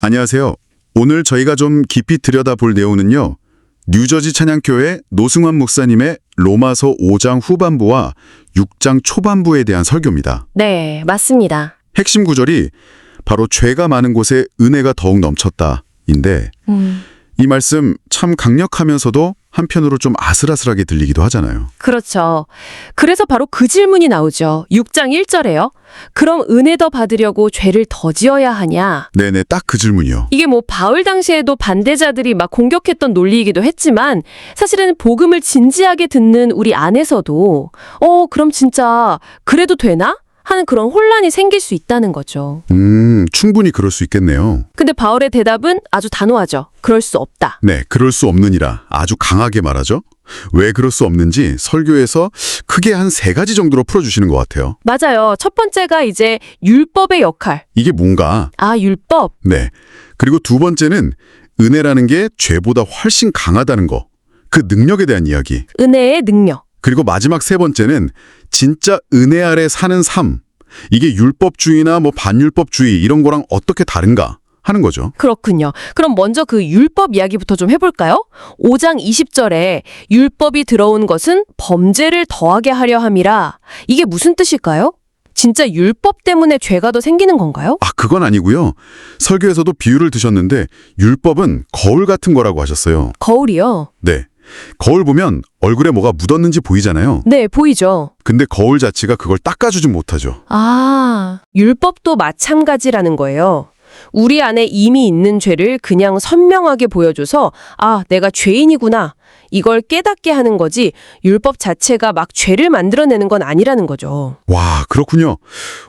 안녕하세요. 오늘 저희가 좀 깊이 들여다볼 내용은요. 뉴저지 찬양교회 노승환 목사님의 로마서 5장 후반부와 6장 초반부에 대한 설교입니다. 네, 맞습니다. 핵심 구절이 바로 죄가 많은 곳에 은혜가 더욱 넘쳤다인데 음, 이 말씀 참 강력하면서도 한편으로 좀 아슬아슬하게 들리기도 하잖아요. 그렇죠. 그래서 바로 그 질문이 나오죠. 6장 1절에요. 그럼 은혜 더 받으려고 죄를 더 지어야 하냐? 네네, 딱 그 질문이요. 이게 뭐 바울 당시에도 반대자들이 막 공격했던 논리이기도 했지만 사실은 복음을 진지하게 듣는 우리 안에서도 어, 그럼 진짜 그래도 되나? 하는 그런 혼란이 생길 수 있다는 거죠. 음, 충분히 그럴 수 있겠네요. 근데 바울의 대답은 아주 단호하죠. 그럴 수 없다. 네, 그럴 수 없느니라 아주 강하게 말하죠. 왜 그럴 수 없는지 설교에서 크게 한 세 가지 정도로 풀어주시는 것 같아요. 맞아요. 첫 번째가 이제 율법의 역할. 이게 뭔가, 아, 율법. 네. 그리고 두 번째는 은혜라는 게 죄보다 훨씬 강하다는 거. 그 능력에 대한 이야기. 은혜의 능력. 그리고 마지막 세 번째는 진짜 은혜 아래 사는 삶. 이게 율법주의나 뭐 반율법주의 이런 거랑 어떻게 다른가 하는 거죠. 그렇군요. 그럼 먼저 그 율법 이야기부터 좀 해볼까요? 5장 20절에 율법이 들어온 것은 범죄를 더하게 하려 함이라. 이게 무슨 뜻일까요? 진짜 율법 때문에 죄가 더 생기는 건가요? 아, 그건 아니고요. 설교에서도 비유를 드셨는데 율법은 거울 같은 거라고 하셨어요. 거울이요. 네. 거울 보면 얼굴에 뭐가 묻었는지 보이잖아요. 네, 보이죠. 근데 거울 자체가 그걸 닦아주지 못하죠. 아, 율법도 마찬가지라는 거예요. 우리 안에 이미 있는 죄를 그냥 선명하게 보여줘서 아, 내가 죄인이구나. 이걸 깨닫게 하는 거지 율법 자체가 막 죄를 만들어내는 건 아니라는 거죠. 와, 그렇군요.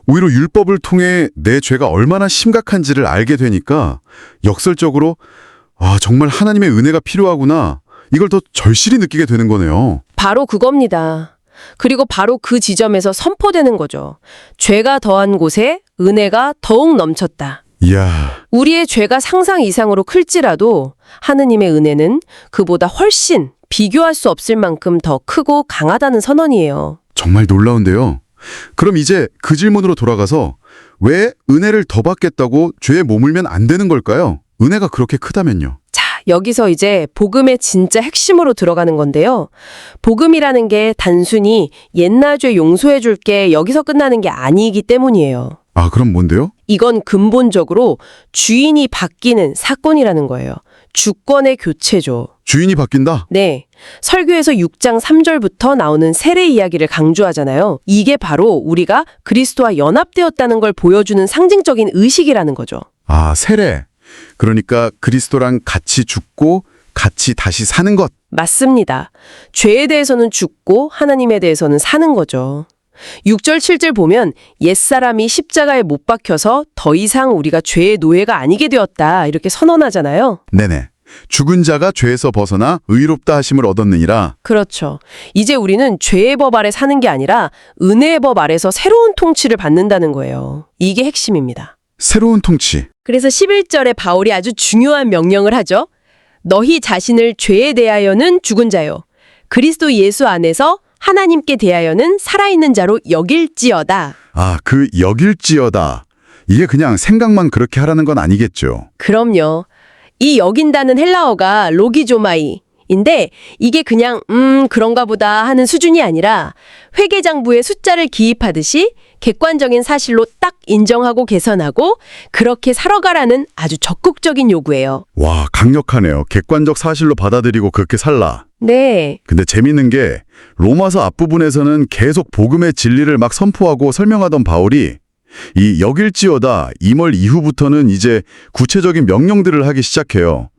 오히려 율법을 통해 내 죄가 얼마나 심각한지를 알게 되니까 역설적으로 아, 정말 하나님의 은혜가 필요하구나. 이걸 더 절실히 느끼게 되는 거네요. 바로 그겁니다. 그리고 바로 그 지점에서 선포되는 거죠. 죄가 더한 곳에 은혜가 더욱 넘쳤다. 이야, 우리의 죄가 상상 이상으로 클지라도 하느님의 은혜는 그보다 훨씬 비교할 수 없을 만큼 더 크고 강하다는 선언이에요. 정말 놀라운데요. 그럼 이제 그 질문으로 돌아가서 왜 은혜를 더 받겠다고 죄에 머물면 안 되는 걸까요? 은혜가 그렇게 크다면요. 자, 여기서 이제 복음의 진짜 핵심으로 들어가는 건데요. 복음이라는 게 단순히 옛날 죄 용서해 줄게 여기서 끝나는 게 아니기 때문이에요. 아, 그럼 뭔데요? 이건 근본적으로 주인이 바뀌는 사건이라는 거예요. 주권의 교체죠. 주인이 바뀐다? 네. 설교에서 6장 3절부터 나오는 세례 이야기를 강조하잖아요. 이게 바로 우리가 그리스도와 연합되었다는 걸 보여주는 상징적인 의식이라는 거죠. 아, 세례. 그러니까 그리스도랑 같이 죽고 같이 다시 사는 것. 맞습니다. 죄에 대해서는 죽고 하나님에 대해서는 사는 거죠. 6절, 7절 보면 옛사람이 십자가에 못 박혀서 더 이상 우리가 죄의 노예가 아니게 되었다. 이렇게 선언하잖아요. 네네. 죽은 자가 죄에서 벗어나 의롭다 하심을 얻었느니라. 그렇죠. 이제 우리는 죄의 법 아래 사는 게 아니라 은혜의 법 아래서 새로운 통치를 받는다는 거예요. 이게 핵심입니다. 새로운 통치. 그래서 11절에 바울이 아주 중요한 명령을 하죠. 너희 자신을 죄에 대하여는 죽은 자요. 그리스도 예수 안에서 하나님께 대하여는 살아있는 자로 여길지어다. 아, 그 여길지어다. 이게 그냥 생각만 그렇게 하라는 건 아니겠죠. 그럼요. 이 여긴다는 헬라어가 로기조마이 인데 이게 그냥 음 그런가 보다 하는 수준이 아니라 회계장부에 숫자를 기입하듯이 객관적인 사실로 딱 인정하고 개선하고 그렇게 살아가라는 아주 적극적인 요구예요. 와, 강력하네요. 객관적 사실로 받아들이고 그렇게 살라. 네. 근데 재밌는 게 로마서 앞부분에서는 계속 복음의 진리를 막 선포하고 설명하던 바울이 이 여길지어다 이멀 이후부터는 이제 구체적인 명령들을 하기 시작해요.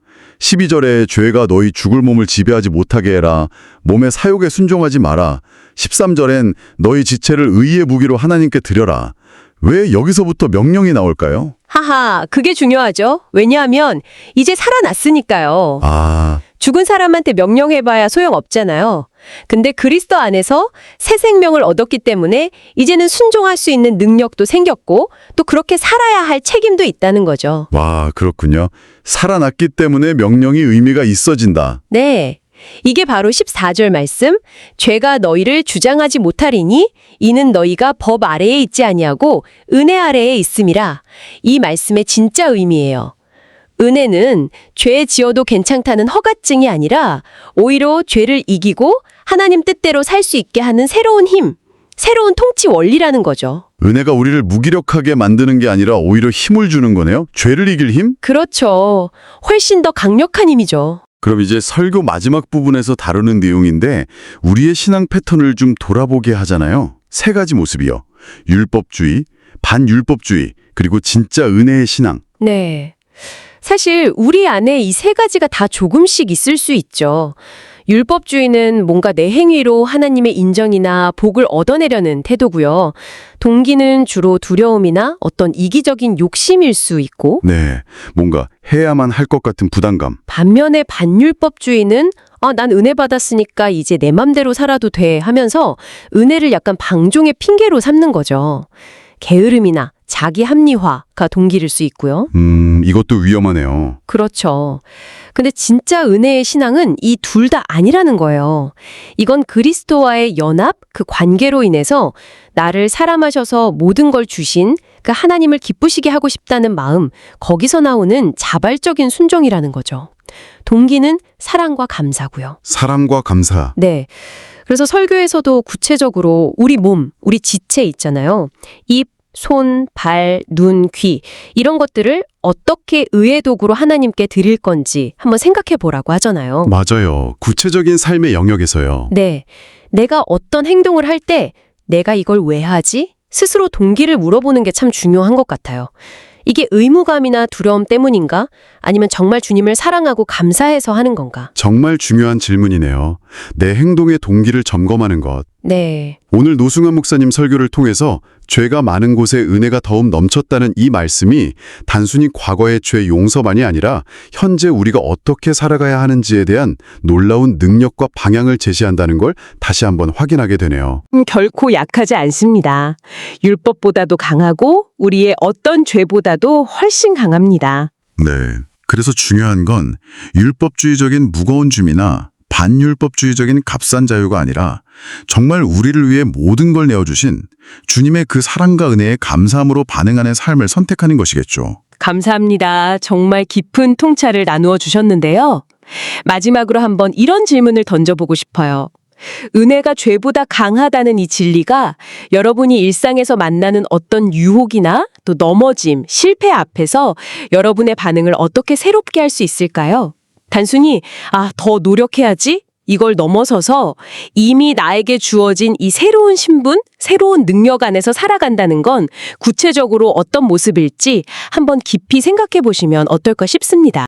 12절에 죄가 너희 죽을 몸을 지배하지 못하게 해라. 몸의 사욕에 순종하지 마라. 13절엔 너희 지체를 의의 무기로 하나님께 드려라. 왜 여기서부터 명령이 나올까요? 하하, 그게 중요하죠. 왜냐하면 이제 살아났으니까요. 아, 죽은 사람한테 명령해봐야 소용없잖아요. 근데 그리스도 안에서 새 생명을 얻었기 때문에 이제는 순종할 수 있는 능력도 생겼고 또 그렇게 살아야 할 책임도 있다는 거죠. 와, 그렇군요. 살아났기 때문에 명령이 의미가 있어진다. 네. 이게 바로 14절 말씀. 죄가 너희를 주장하지 못하리니 이는 너희가 법 아래에 있지 아니하고 은혜 아래에 있음이라. 이 말씀의 진짜 의미예요. 은혜는 죄 지어도 괜찮다는 허가증이 아니라 오히려 죄를 이기고 하나님 뜻대로 살 수 있게 하는 새로운 힘, 새로운 통치 원리라는 거죠. 은혜가 우리를 무기력하게 만드는 게 아니라 오히려 힘을 주는 거네요. 죄를 이길 힘? 그렇죠. 훨씬 더 강력한 힘이죠. 그럼 이제 설교 마지막 부분에서 다루는 내용인데 우리의 신앙 패턴을 좀 돌아보게 하잖아요. 세 가지 모습이요. 율법주의, 반율법주의, 그리고 진짜 은혜의 신앙. 네. 사실 우리 안에 이 세 가지가 다 조금씩 있을 수 있죠. 율법주의는 뭔가 내 행위로 하나님의 인정이나 복을 얻어내려는 태도고요. 동기는 주로 두려움이나 어떤 이기적인 욕심일 수 있고 네, 뭔가 해야만 할 것 같은 부담감. 반면에 반율법주의는 아, 난 은혜 받았으니까 이제 내 맘대로 살아도 돼 하면서 은혜를 약간 방종의 핑계로 삼는 거죠. 게으름이나 자기 합리화가 동기일 수 있고요. 음, 이것도 위험하네요. 그렇죠. 근데 진짜 은혜의 신앙은 이 둘 다 아니라는 거예요. 이건 그리스도와의 연합, 그 관계로 인해서 나를 사람하셔서 모든 걸 주신 그 하나님을 기쁘시게 하고 싶다는 마음, 거기서 나오는 자발적인 순종이라는 거죠. 동기는 사랑과 감사고요. 사랑과 감사. 네. 그래서 설교에서도 구체적으로 우리 몸, 우리 지체 있잖아요. 입, 손, 발, 눈, 귀 이런 것들을 어떻게 의의 도구로 하나님께 드릴 건지 한번 생각해 보라고 하잖아요. 맞아요. 구체적인 삶의 영역에서요. 네. 내가 어떤 행동을 할 때 내가 이걸 왜 하지? 스스로 동기를 물어보는 게 참 중요한 것 같아요. 이게 의무감이나 두려움 때문인가? 아니면 정말 주님을 사랑하고 감사해서 하는 건가? 정말 중요한 질문이네요. 내 행동의 동기를 점검하는 것. 네. 오늘 노승환 목사님 설교를 통해서 죄가 많은 곳에 은혜가 더욱 넘쳤다는 이 말씀이 단순히 과거의 죄 용서만이 아니라 현재 우리가 어떻게 살아가야 하는지에 대한 놀라운 능력과 방향을 제시한다는 걸 다시 한번 확인하게 되네요. 음, 결코 약하지 않습니다. 율법보다도 강하고 우리의 어떤 죄보다도 훨씬 강합니다. 네. 그래서 중요한 건 율법주의적인 무거운 줌이나 반율법주의적인 값싼 자유가 아니라 정말 우리를 위해 모든 걸 내어주신 주님의 그 사랑과 은혜에 감사함으로 반응하는 삶을 선택하는 것이겠죠. 감사합니다. 정말 깊은 통찰을 나누어 주셨는데요. 마지막으로 한번 이런 질문을 던져보고 싶어요. 은혜가 죄보다 강하다는 이 진리가 여러분이 일상에서 만나는 어떤 유혹이나 또 넘어짐, 실패 앞에서 여러분의 반응을 어떻게 새롭게 할 수 있을까요? 단순히, 아, 더 노력해야지? 이걸 넘어서서 이미 나에게 주어진 이 새로운 신분, 새로운 능력 안에서 살아간다는 건 구체적으로 어떤 모습일지 한번 깊이 생각해 보시면 어떨까 싶습니다.